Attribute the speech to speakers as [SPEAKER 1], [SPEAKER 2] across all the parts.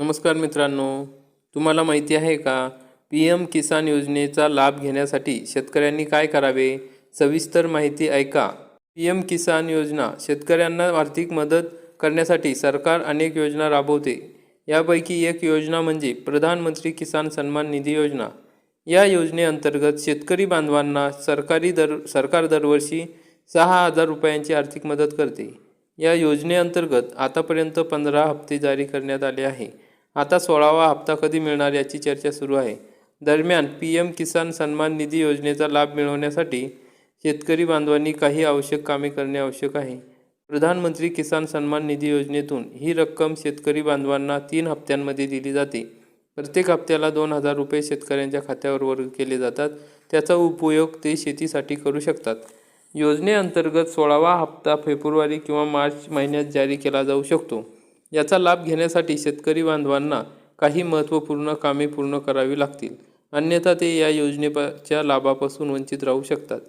[SPEAKER 1] नमस्कार मित्रांनो तुम्हाला माहिती आहे का? पी एम किसान योजनेचा लाभ घेण्यासाठी शेतकऱ्यांनी काय करावे? सविस्तर माहिती ऐका. पी एम किसान योजना शेतकऱ्यांना आर्थिक मदत करण्यासाठी सरकार अनेक योजना राबवते. यापैकी एक योजना म्हणजे प्रधानमंत्री किसान सन्मान निधी योजना. या योजनेअंतर्गत शेतकरी बांधवांना सरकारी दर सरकार दरवर्षी सहा हजार रुपयांची आर्थिक मदत करते. या योजनेअंतर्गत आतापर्यंत पंधरा हप्ते जारी करण्यात आले आहे. आता सोळावा हप्ता कधी मिळणार याची चर्चा सुरू आहे. दरम्यान पी एम किसान सन्मान निधी योजनेचा लाभ मिळवण्यासाठी शेतकरी बांधवांनी काही आवश्यक कामे करणे आवश्यक आहे. प्रधानमंत्री किसान सन्मान निधी योजनेतून ही रक्कम शेतकरी बांधवांना तीन हप्त्यांमध्ये दिली जाते. प्रत्येक हप्त्याला दोन हजार रुपये शेतकऱ्यांच्या खात्यावर वर्ग केले जातात. त्याचा उपयोग ते शेतीसाठी करू शकतात. योजनेअंतर्गत सोळावा हप्ता फेब्रुवारी किंवा मार्च महिन्यात जारी केला जाऊ शकतो. याचा लाभ घेण्यासाठी शेतकरी बांधवांना काही महत्त्वपूर्ण कामे पूर्ण करावी लागतील. अन्यथा ते या योजनेच्या लाभापासून वंचित राहू शकतात.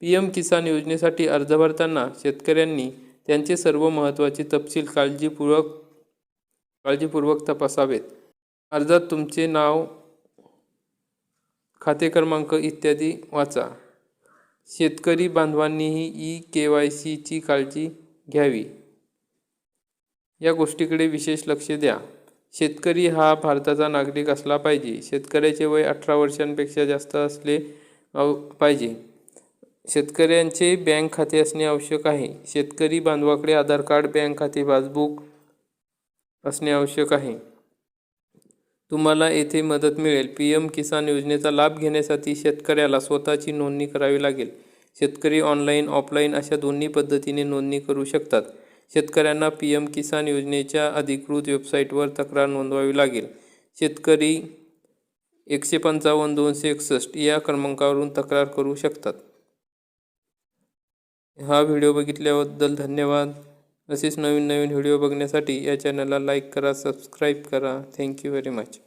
[SPEAKER 1] पी एम किसान योजनेसाठी अर्ज भरताना शेतकऱ्यांनी त्यांचे सर्व महत्त्वाचे तपशील काळजीपूर्वक काळजीपूर्वक तपासावेत. अर्जात तुमचे नाव खाते क्रमांक इत्यादी वाचा. शेतकरी बांधवांनीही ई के वाय सीची काळजी घ्यावी. या गोष्टीकडे विशेष लक्ष द्या. शेतकरी हा भारताचा नागरिक असला पाहिजे. शेतकऱ्याचे वय अठरा वर्षांपेक्षा जास्त असले पाहिजे. शेतकऱ्यांचे बँक खाते असणे आवश्यक आहे. शेतकरी बांधवाकडे आधार कार्ड बँक खाते पासबुक असणे आवश्यक आहे. तुम्हाला येथे मदत मिळेल. पी एम किसान योजनेचा लाभ घेण्यासाठी शेतकऱ्याला स्वतःची नोंदणी करावी लागेल. शेतकरी ऑनलाईन ऑफलाईन अशा दोन्ही पद्धतीने नोंदणी करू शकतात. शेतकऱ्यांना पी एम किसान योजनेच्या अधिकृत वेबसाईटवर तक्रार नोंदवावी लागेल. शेतकरी एकशे पंचावन्न दोनशे एकसष्ट या क्रमांकावरून तक्रार करू शकतात. हा व्हिडिओ बघितल्याबद्दल धन्यवाद. असेच नवीन नवीन व्हिडिओ बघण्यासाठी या चॅनलला लाईक करा सबस्क्राईब करा. Thank you very much.